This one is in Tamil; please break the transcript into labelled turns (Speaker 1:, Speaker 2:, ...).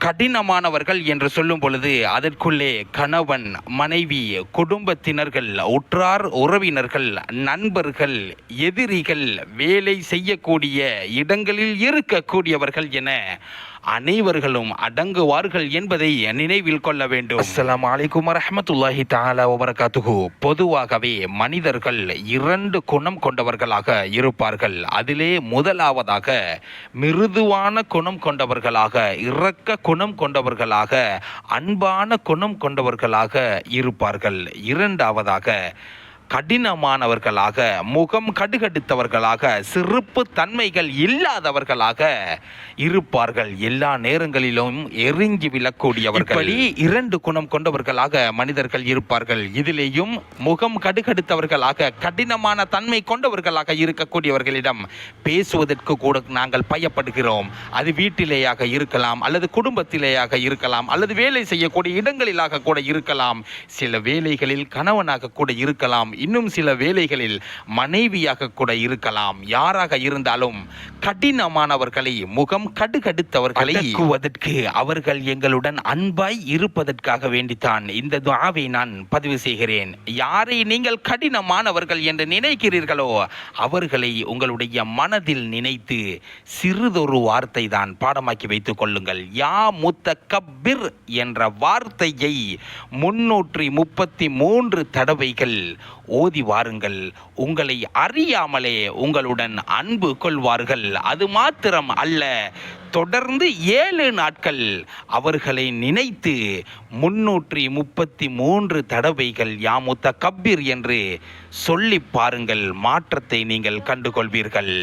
Speaker 1: கடினமானவர்கள் என்று சொல்லும் பொழுது அதற்குள்ளே கணவன் மனைவி குடும்பத்தினர்கள் உற்றார் உறவினர்கள் நண்பர்கள் எதிரிகள் வேலை செய்யக்கூடிய இடங்களில் இருக்கக்கூடியவர்கள் என அனைவர்களும் அடங்குவார்கள் என்பதை நினைவில் கொள்ள வேண்டும். அஸ்லாம் அலைக்கும் வரஹ்மத்துல்லாஹி தஆலா வபரகாத்துஹு. பொதுவாகவே மனிதர்கள் இரண்டு குணம் கொண்டவர்களாக இருப்பார்கள். அதிலே முதலாவதாக மிருதுவான குணம் கொண்டவர்களாக இரக்க குணம் கொண்டவர்களாக அன்பான குணம் கொண்டவர்களாக இருப்பார்கள். இரண்டாவதாக கடினமானவர்களாக முகம் கடுகடுத்தவர்களாக சிறப்பு தன்மைகள் இல்லாதவர்களாக இருப்பார்கள். எல்லா நேரங்களிலும் எரிஞ்சி விழக்கூடியவர்கள். இரண்டு குணம் கொண்டவர்களாக மனிதர்கள் இருப்பார்கள். இதிலேயும் முகம் கடுகடுத்தவர்களாக கடினமான தன்மை கொண்டவர்களாக இருக்கக்கூடியவர்களிடம் பேசுவதற்கு கூட நாங்கள் பயப்படுகிறோம். அது வீட்டிலேயாக இருக்கலாம் அல்லது குடும்பத்திலேயாக இருக்கலாம் அல்லது வேலை செய்யக்கூடிய இடங்களிலாக கூட இருக்கலாம். சில வேலைகளில் கணவனாக கூட இருக்கலாம். இன்னும் சில வேலைகளில் மனைவியாக கூட இருக்கலாம். யாராக இருந்தாலும் கடினமானவர்களை முகம் கடுகடுத்தவர்களை அடக்குவதற்கு அவர்கள் எங்களுடன் அன்பாய் இருப்பதற்காக வேண்டித்தான். இந்த துஆவை நான் பதிவு செய்கிறேன். யாரை நீங்கள் கடினமானவர்கள் என்று நினைக்கிறீர்களோ அவர்களை உங்களுடைய மனதில் நினைத்து சிறிதொரு வார்த்தை தான் பாடமாக்கி வைத்துக் கொள்ளுங்கள். யா முத்த கப்பிர் என்ற வார்த்தையை முன்னூற்றி முப்பத்தி மூன்று தடவைகள் ஓதி வாருங்கள். உங்களை அறியாமலே உங்களுடன் அன்பு கொள்வார்கள். அது மாத்திரம் அல்ல தொடர்ந்து ஏழு நாட்கள் அவர்களை நினைத்து முன்னூற்றி முப்பத்தி மூன்று தடவைகள் யாமுத்த கப்பீர் என்று சொல்லி பாருங்கள். மாற்றத்தை நீங்கள் கண்டுகொள்வீர்கள்.